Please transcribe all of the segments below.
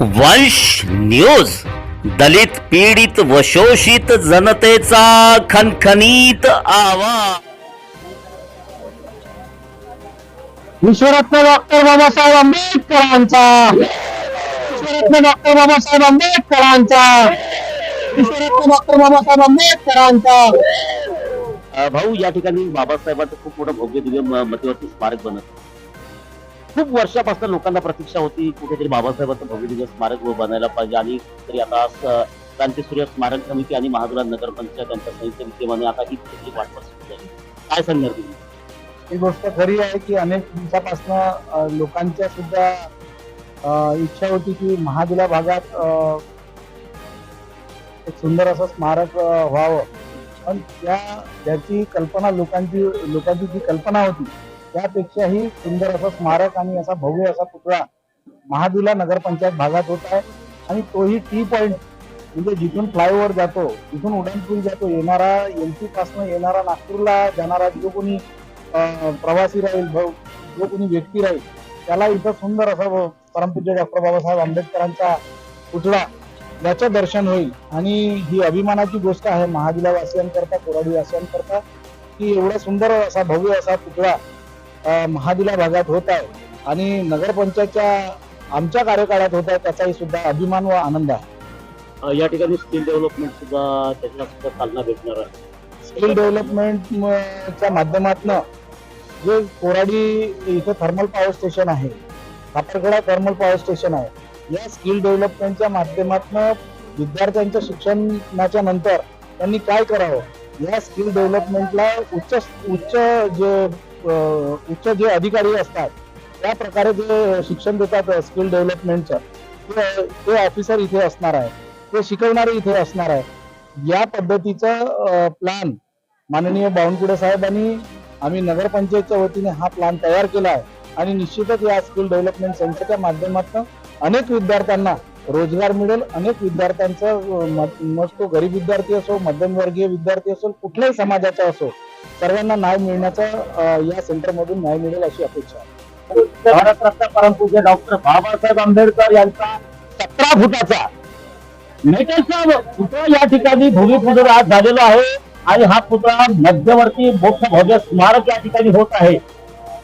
वंश न्यूज दलित पीडित व शोषित जनतेचा खनखनीत आवाज. विश्वरत्न डॉक्टर बाबासाहेब आंबेडकरांचा. विश्वरत्न डॉक्टर बाबासाहेब आंबेडकरांचा. विश्वरत्न डॉक्टर बाबासाहेब आंबेडकरांचा. भाऊ या ठिकाणी बाबासाहेबांचं खूप मोठं भव्य दिव्य मध्यवर्ती स्मारक बनत. खूप वर्षापासून लोकांना प्रतीक्षा होती कुठेतरी बाबासाहेबांचं भव्य स्मारक बनायला पाहिजे आणि तरी आता क्रांतीसूर्य स्मारक समिती आणि महादुरा नगरपंचायत यांच्या संयुक्त विद्यमाने आता ही कुठली वाटपास सुरू झाली. काय सांगणार तुम्ही? ही गोष्ट खरी आहे की अनेक दिवसापासून लोकांच्या सुद्धा इच्छा होती की महादुला भागात एक सुंदर असं स्मारक व्हावं. पण त्या ज्याची कल्पना लोकांची लोकांची जी कल्पना होती त्यापेक्षाही सुंदर असं स्मारक आणि असा भव्य असा पुतळा महादिला नगरपंचायत भागात होत आहे. आणि तोही टी पॉइंट म्हणजे जिथून फ्लायओव्हर जातो जिथून उड्डाणपूल जातो येणारा एमपी पासून येणारा नागपूरला जाणारा जो कोणी प्रवासी राहील जो कोणी व्यक्ती राहील त्याला इथं सुंदर असं परमपूज्य डॉक्टर बाबासाहेब आंबेडकरांचा पुतळा याचं दर्शन होईल. आणि ही अभिमानाची गोष्ट आहे महादिला वासियांकरता कोराडी वासियांकरता की एवढा सुंदर असा भव्य असा पुतळा महादिला भागात होत आहे. आणि नगरपंचायतच्या आमच्या कार्यकाळात होत आहे त्याचाही सुद्धा अभिमान व आनंद आहे. या ठिकाणी स्किल डेव्हलपमेंट सुद्धा त्याच्याला सुद्धा चालना भेटणार आहे. स्किल डेव्हलपमेंटच्या माध्यमातून जे कोराडी इथं थर्मल पॉवर स्टेशन आहे कापरगडा थर्मल पॉवर स्टेशन आहे या स्किल डेव्हलपमेंटच्या माध्यमातून विद्यार्थ्यांच्या शिक्षणाच्या नंतर त्यांनी काय करावं? या स्किल डेव्हलपमेंटला उच्च उच्च जे उच्च जे अधिकारी असतात त्या प्रकारे जे शिक्षण देतात स्किल डेव्हलपमेंटचं ते- ते ऑफिसर इथे असणार आहे. ते शिकवणारे इथे असणार आहे. या पद्धतीचं प्लॅन माननीय बावनकुडे साहेबांनी आम्ही नगरपंचायतच्या वतीने हा प्लॅन तयार केला आहे. आणि निश्चितच या स्किल डेव्हलपमेंट सेंटरच्या माध्यमातून अनेक विद्यार्थ्यांना रोजगार मिळेल अनेक विद्यार्थ्यांचं मग तो गरीब विद्यार्थी असो मध्यमवर्गीय विद्यार्थी असो कुठल्याही समाजाचा असो सर्वांना न्याय मिळण्याचा या सेंटरमधून न्याय मिळेल अशी अपेक्षा आहे. भारतरत्न परमपूज्य डॉक्टर बाबासाहेब आंबेडकर यांचा सतरा फुटाचा मेटलचा पुतळा या ठिकाणी भूमिपूजन आज झालेला आहे. आणि हा पुतळा मध्यवर्ती मोठं भव्य स्मारक या ठिकाणी होत आहे.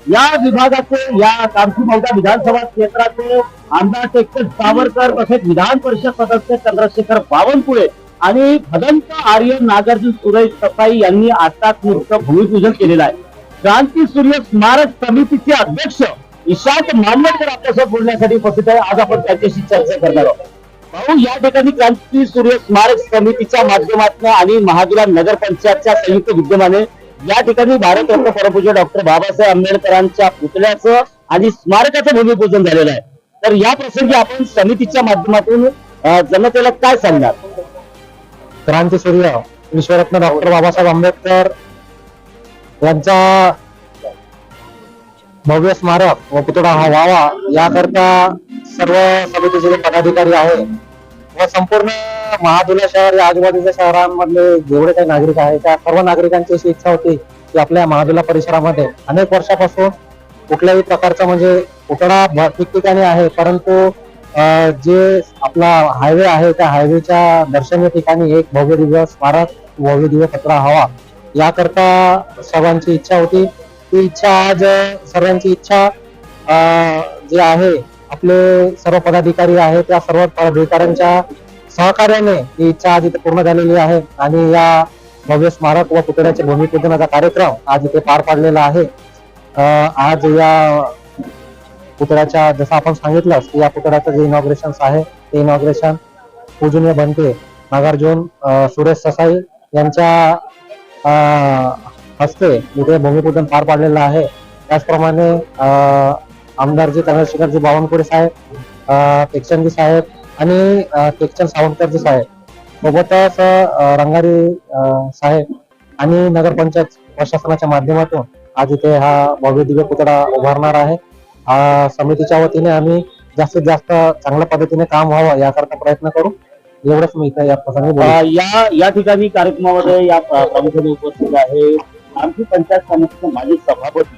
या विभागाचे या कामठी मौदा विधानसभा क्षेत्राचे आमदार टेक्चर सावरकर तसेच विधान परिषद सदस्य चंद्रशेखर बावनकुळे आणि भदंत आर्य नागार्जुन सुरेश ससाई यांनी आताच भूमिपूजन केलेलं आहे. क्रांती सूर्य स्मारक समितीचे अध्यक्ष इशांत मामलेकर आपल्यासोबत बोलण्यासाठी उपस्थित आहे. आज आपण त्यांच्याशी चर्चा करणार आहोत. भाऊ या ठिकाणी क्रांती सूर्य स्मारक समितीच्या माध्यमातून आणि महाजुला नगरपंचायतच्या संयुक्त विद्यमाने या ठिकाणी भारतरत्न परमपूज्य डॉक्टर बाबासाहेब आंबेडकरांच्या पुतळ्याचं आणि स्मारकाचं भूमिपूजन झालेलं आहे. तर या प्रसंगी आपण समितीच्या माध्यमातून जनतेला काय सांगणार? क्रांतीसूर्य विश्वरत्न डॉक्टर बाबासाहेब आंबेडकर यांचा भव्य स्मारक व पुतळा हा व्हावा याकरता सर्व समितीचे पदाधिकारी आहे व संपूर्ण महादुला शहर या आजूबाजूच्या शहरांमधले जेवढे काही नागरिक आहेत त्या सर्व नागरिकांची अशी इच्छा होती की आपल्या महादुला परिसरामध्ये अनेक वर्षापासून कुठल्याही प्रकारचा म्हणजे पुतळा ठिकठिकाणी आहे परंतु जे आपला हायवे आहे त्या हायवेच्या दर्शनीय ठिकाणी एक भव्य दिव्य स्मारक भव्य दिव्य पत्रा हवा याकरता सर्वांची इच्छा होती. ती इच्छा आज सर्वांची इच्छा अं, जे आहे आपले सर्व पदाधिकारी आहेत त्या सर्व पदाधिकाऱ्यांच्या सहकार्याने ही इच्छा आज इथे पूर्ण झालेली आहे आणि या भव्य स्मारक व पुतळ्याच्या भूमिपूजनाचा कार्यक्रम आज इथे पार पाडलेला आहे. आज या पुतळ्याच्या जसं आपण सांगितलं की या पुतळ्याचं जे इनॉग्रेशन आहे ते इनॉग्रेशन पूजनीय बनते. नागार्जुन सुरेश ससाई यांच्या हस्ते इथे भूमिपूजन पार पाडलेलं आहे. त्याचप्रमाणे अं, आमदारजी चंद्रशेखरजी बावनकुळे साहेब अं, साहेब आणि अं, सावंतकर जे साहेब सोबतच अं, रंगारी साहेब आणि नगरपंचायत प्रशासनाच्या माध्यमातून आज इथे हा भव्य दिव्य पुतळा उभारणार आहे. समितीच्या वतीने आम्ही जास्तीत जास्त चांगल्या पद्धतीने काम व्हावं याकरता प्रयत्न करू. एवढंच मी इथं या प्रसंगी या या ठिकाणी कार्यक्रमामध्ये या प्रामुख्याने उपस्थित आहे आमची पंचायत समितीचे माजी सभापती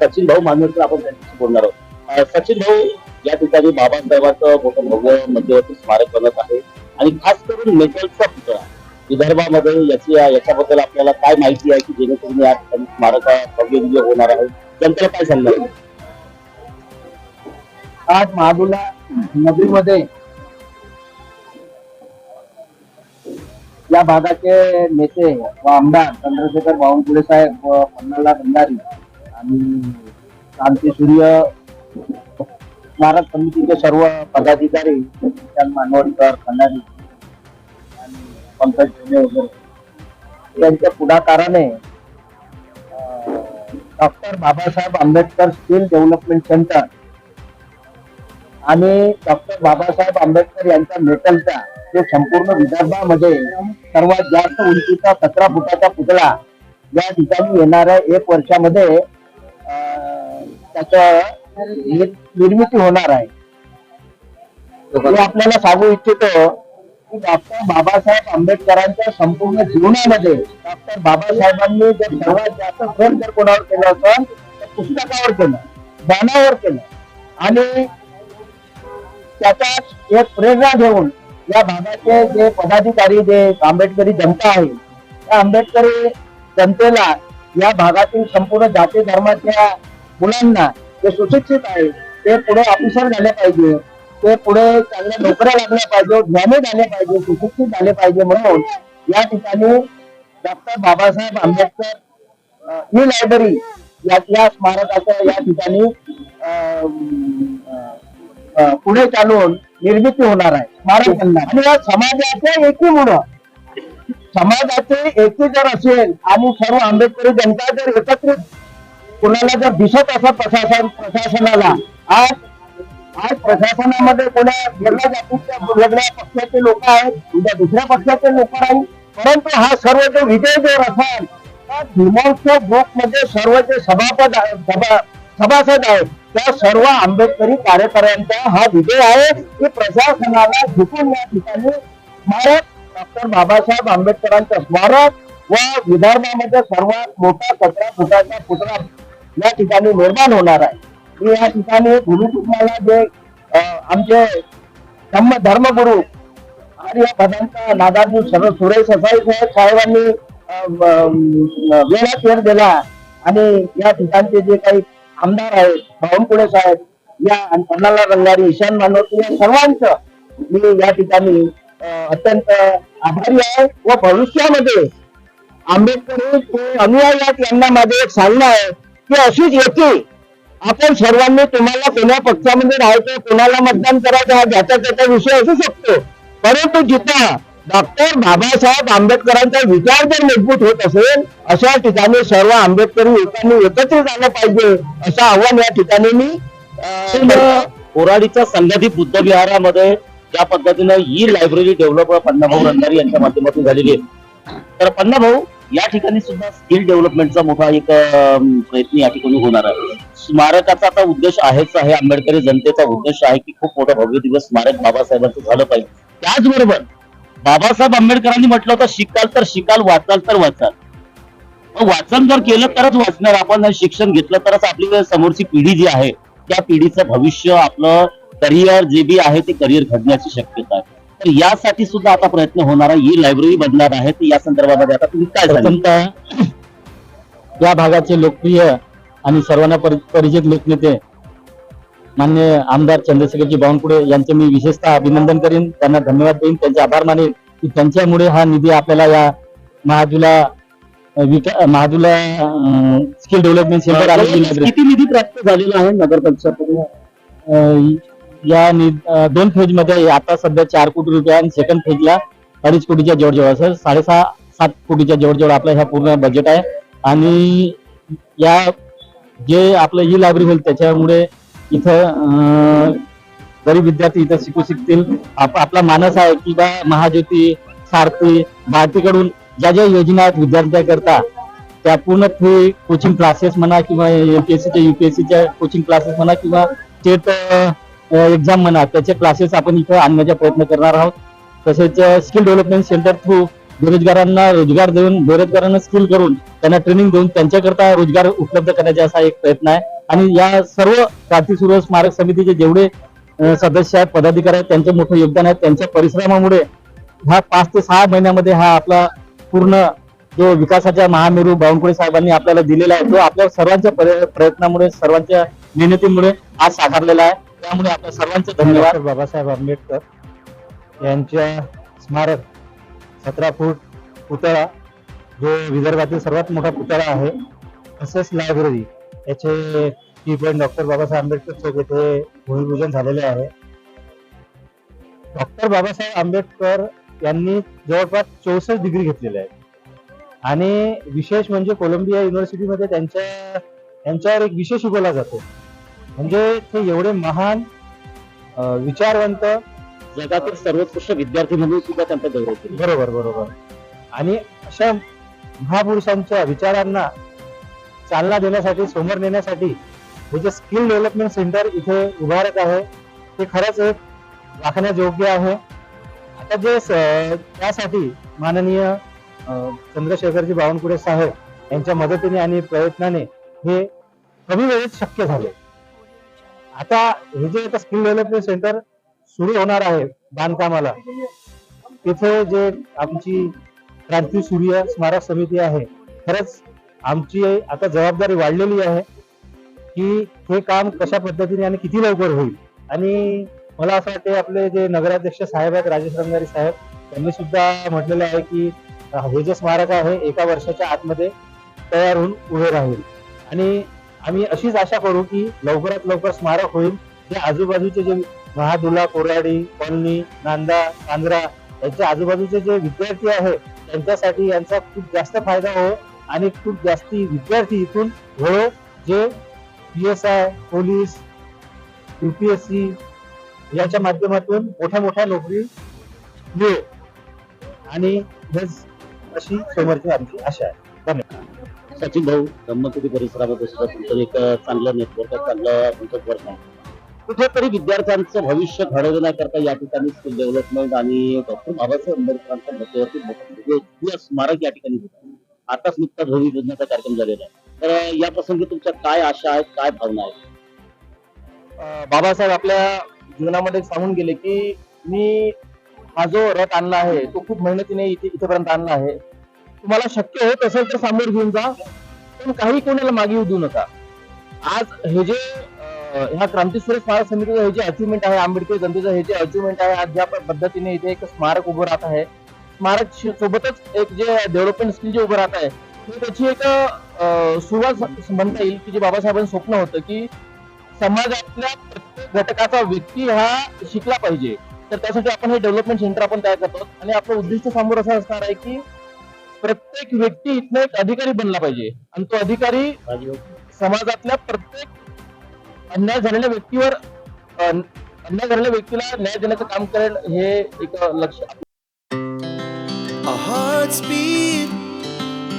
सचिन भाऊ मानवडकर आपण त्यांच्याशी बोलणार आहोत. सचिन भाऊ या ठिकाणी बाबासाहेबांचं मोठं भव्य मध्यवर्ती स्मारक बनत आहे. आणि खास करून मेटलचा पुतळा विदर्भामध्ये याची याच्याबद्दल आपल्याला काय माहिती आहे की जेणेकरून या ठिकाणी स्मारक भव्य होणार आहे? त्यांच्याला काय सांगणार? आज महादुला नदीमध्ये या भागाचे नेते व आमदार चंद्रशेखर बावनकुळे साहेब व पन्नाला भंडारी आणि शांती सूर्य स्मारक समितीचे सर्व पदाधिकारी विशाल मानवडकर खंडारी आणि पंकज ठोणे वगैरे. यांच्या पुढाकाराने doctor Babasaheb Ambedkar skill development centre आणि डॉक्टर बाबासाहेब आंबेडकर यांच्या मेटलचा जो संपूर्ण विदर्भामध्ये सर्वात जास्त उंचीचा सतरा फुटाचा पुतळा या ठिकाणी येणाऱ्या एक वर्षामध्ये त्याचं निर्मिती होणार आहे. मी आपल्याला सांगू इच्छितो की डॉक्टर बाबासाहेब आंबेडकरांच्या संपूर्ण जीवनामध्ये डॉक्टर बाबासाहेबांनी जर सर्वात जास्त फोन जर कोणावर केलं होतं तर पुस्तकावर केलं ज्ञानावर केलं. आणि त्याच्यात एक प्रेरणा घेऊन या भागाचे जे पदाधिकारी जे आंबेडकरी जनता आहे त्या आंबेडकरी जनतेला या भागातील संपूर्ण जाती धर्माच्या मुलांना जे सुशिक्षित आहे ते पुढे ऑफिसर झाले पाहिजे. ते पुढे चांगल्या नोकऱ्या लागल्या पाहिजे ज्ञानी झाले पाहिजे सुशिक्षित झाले पाहिजे म्हणून या ठिकाणी doctor Babasaheb Ambedkar e library या या स्मारकाच्या या ठिकाणी अं, पुढे चालून निर्मिती होणार आहे. स्मारक बनणार. आणि या समाजाच्या एकीमुळं समाजाचे एकी जर असेल आणि सर्व आंबेडकरी जनता जर एकत्रित कुणाला जर दिसत असं प्रशासन प्रशासनाला आज आज प्रशासनामध्ये कोणा वेगळ्या जातीच्या वेगळ्या पक्षाचे लोक आहेत उद्या दुसऱ्या पक्षाचे लोक आहेत परंतु हा सर्व जो विजय जो असाल त्या भीमोत्सव ग्रुपमध्ये सर्व जे सभापद सभा सभासद आहेत त्या सर्व आंबेडकरी कार्यकर्त्यांचा हा विजय आहे. की प्रशासनाला झुकून या ठिकाणी स्मारक डॉक्टर बाबासाहेब आंबेडकरांचं स्मारक व विदर्भामध्ये सर्वात मोठा कचरा फुटाचा पुतळा या ठिकाणी निर्माण होणार आहे. मी या ठिकाणी भूमिपुत्राला जे आमचे धम्म धर्मगुरु आणि या पदांचा सुरेश ससाई साहेबांनी वेळा अं, दिला आणि या ठिकाणचे जे काही आमदार आहेत बावनकुळे साहेब या पन्नाला रंगारी ईशान मानवती या सर्वांचं मी या ठिकाणी अत्यंत आभारी आहे व भविष्यामध्ये आंबेडकर अनुयायात यांना माझं एक सांगणं आहे. की अशीच येते आपण सर्वांनी तुम्हाला कोण्या पक्षामध्ये राहायचं कोणाला मतदान करायचं हा ज्याचा त्याचा विषय असू शकतो परंतु जिथं डॉक्टर बाबासाहेब आंबेडकरांचा विचार जर मजबूत होत असेल अशा ठिकाणी सर्व आंबेडकरी लोकांनी एकत्रित आलं पाहिजे असं आव्हान या ठिकाणी मी अं, करतो. कोराडीच्या संघटित बुद्ध विहारामध्ये ज्या पद्धतीनं e library develop Pannabhau Rangari यांच्या माध्यमातून झालेली आहे तर पन्नाभाऊ या ठिकाणी सुद्धा स्किल डेव्हलपमेंटचा मोठा एक प्रयत्न या ठिकाणी होणार आहे. स्मारकाचा आता उद्देश आहेच आहे आंबेडकरी जनतेचा उद्देश आहे की खूप मोठा भव्य दिवस स्मारक बाबासाहेबांचं झालं पाहिजे. त्याचबरोबर बाबासाहेब आंबेडकरांनी म्हटलं होतं शिकाल तर शिकाल वाचाल तर वाचाल. वाचन जर केलं तरच वाचणार आपण शिक्षण घेतलं तरच आपली समोरची पिढी जी आहे त्या पिढीचं भविष्य आपलं करिअर जे बी आहे ते करिअर घडण्याची शक्यता आहे. तर यासाठी सुद्धा आता प्रयत्न होणार आहे ही लायब्ररी बनणार आहे. तर या संदर्भामध्ये आता तुम्ही काय प्रथमतः या भागाचे लोकप्रिय आणि सर्वांना परि- परिचित लोकनेते मान्य आमदार चंद्रशेखरजी बावनकुळे यांचे मी विशेषतः अभिनंदन करीन. त्यांना धन्यवाद देईन. त्यांचे आभार मानेन की त्यांच्यामुळे हा निधी आपल्याला या विका महादुला स्किल डेव्हलपमेंट सेंटर किती निधी प्राप्त झालेला आहे नगर परिषद या दोन फेजमध्ये आता सध्या चार कोटी रुपये आणि सेकंड फेजला अडीच कोटीच्या जवळजवळ सर साडेसहा सात कोटीच्या जवळजवळ आपला ह्या पूर्ण बजेट आहे. आणि या जे आपलं ही लायब्ररी होईल त्याच्यामुळे इथं गरीब विद्यार्थी इथं शिकू शकतील. आप- आपला मानस आहे की बा महाज्योती सारथी भारतीकडून ज्या ज्या योजना आहेत विद्यार्थ्यांकरता त्या पूर्ण फ्री कोचिंग क्लासेस म्हणा किंवा एमपीएससीच्या युपीएससीच्या कोचिंग क्लासेस म्हणा किंवा स्टेट एक्झाम म्हणा त्याचे क्लासेस आपण इथं आणण्याचा प्रयत्न करणार आहोत. तसेच स्किल डेव्हलपमेंट सेंटर थ्रू बेरोजगारांना रोजगार देऊन बेरोजगारांना स्किल करून त्यांना ट्रेनिंग देऊन त्यांच्याकरता रोजगार उपलब्ध करण्याचा असा एक प्रयत्न आहे. आणि या सर्व क्रांती सूर्य स्मारक समितीचे जेवढे सदस्य आहेत पदाधिकारी आहेत त्यांचं मोठं योगदान आहे. त्यांच्या परिश्रमामुळे ह्या पाच ते सहा महिन्यामध्ये हा आपला पूर्ण जो विकासाच्या महामेरू बावनकुळे साहेबांनी आपल्याला दिलेला आहे तो आपल्या सर्वांच्या प्रयत्नामुळे सर्वांच्या मेहनतीमुळे आज साकारलेला आहे. त्यामुळे आपल्या सर्वांचे धन्यवाद. बाबासाहेब आंबेडकर यांच्या स्मारक सतरा फूट पुतळा जो विदर्भातील सर्वात मोठा पुतळा आहे तसेच लायब्ररी याचे पॉईंट डॉक्टर बाबासाहेब आंबेडकर चौक येथे भूमिपूजन झालेले आहे. डॉक्टर बाबासाहेब आंबेडकर यांनी जवळपास चौसष्ट डिग्री घेतलेल्या आहेत. आणि विशेष म्हणजे कोलंबिया युनिव्हर्सिटीमध्ये त्यांच्या त्यांच्यावर एक विशेष उगवला जातो. म्हणजे ते एवढे महान विचारवंत जगातील सर्वोत्कृष्ट विद्यार्थी म्हणून सुद्धा त्यांचा गौरव केला बरोबर बरोबर. आणि अशा महापुरुषांच्या विचारांना चालना देण्यासाठी समोर नेण्यासाठी हे जे स्किल डेव्हलपमेंट सेंटर इथे उभारत आहे ते खरंच एक राखण्यास योग्य आहे. आता जे त्यासाठी माननीय चंद्रशेखरजी बावनकुळे साहेब यांच्या मदतीने आणि प्रयत्नाने हे कमी वेळेत शक्य झाले. आता हे जे आता स्किल डेव्हलपमेंट सेंटर सुरू होणार आहे बांधकामाला तिथे जे आमची क्रांती सूर्य स्मारक समिती आहे खरंच आमची आता जबाबदारी वाढलेली आहे की हे काम कशा पद्धतीने आणि किती लवकर होईल. आणि मला असं वाटते आपले जे नगराध्यक्ष साहेब आहेत राजेश रंगारी साहेब त्यांनी सुद्धा म्हटलेलं आहे की हे जे स्मारक आहे एका वर्षाच्या आतमध्ये तयार होऊन उभे राहील. आणि आम्ही अशीच आशा करू की लवकरात लवकर स्मारक होईल. जे आजूबाजूचे जे महादुला कोराडी कॉलनी नांदा कांद्रा यांच्या आजूबाजूचे जे विद्यार्थी आहे त्यांच्यासाठी यांचा खूप जास्त फायदा हो आणि खूप जास्ती विद्यार्थी इथून हो जे P S I police U P S C याच्या माध्यमातून मोठ्या मोठ्या नोकरी मिळो आणि हेच अशी समोरची आमची आशा आहे. धन्यवाद. सचिन भाऊ ब्रह्मकुटी परिसरामध्ये सुद्धा तुमचं एक चांगलं नेटवर्क आहे चांगलं तुमचं वर्क आहे. कुठेतरी विद्यार्थ्यांचं भविष्य घडवण्याकरता या ठिकाणी स्किल डेव्हलपमेंट आणि डॉक्टर बाबासाहेब आंबेडकरांच्या मध्यवर्ती म्हणजे स्मारक या ठिकाणी होतं. आताच नुकताच भूमिपूजनाचा कार्यक्रम झालेला आहे. तर या प्रसंगी तुमच्या काय आशा आहेत काय भावना आहेत? बाबासाहेब आपल्या जीवनामध्ये सांगून गेले की मी हा जो रथ आणला आहे तो खूप मेहनतीने इथे इथेपर्यंत आणला आहे. तुम्हाला शक्य होत असेल तर सामोर घेऊन जा. पण काही कोणाला मागे येऊ देऊ नका. आज हे जे ह्या ह्या सुरेश स्मारक समितीचं हे जे अचिव्हमेंट आहे आंबेडकर जनतेचं हे जे अचिव्हमेंट आहे आज ज्या पद्धतीने इथे एक स्मारक उभं राहत आहे स्मारक सोबतच एक जे डेव्हलपमेंट स्किल जे उभं राहत आहे हे त्याची एक सुरुवात म्हणता येईल की जे बाबासाहेबांचं स्वप्न होतं की समाजातल्या प्रत्येक घटकाचा व्यक्ती हा शिकला पाहिजे. तर त्यासाठी आपण हे डेव्हलपमेंट सेंटर आपण तयार करतो. आणि आपलं उद्दिष्ट समोर असं असणार आहे की प्रत्येक व्यक्ती इथनं एक अधिकारी बनला पाहिजे आणि तो अधिकारी समाजातल्या प्रत्येक अन्याय झालेल्या व्यक्तीवर अन्याय झालेल्या व्यक्तीला न्याय देण्याचं काम करेल हे एक लक्ष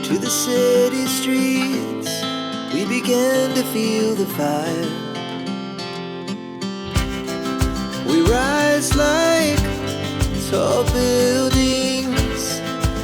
to the city streets. We began to feel the fire. We rise like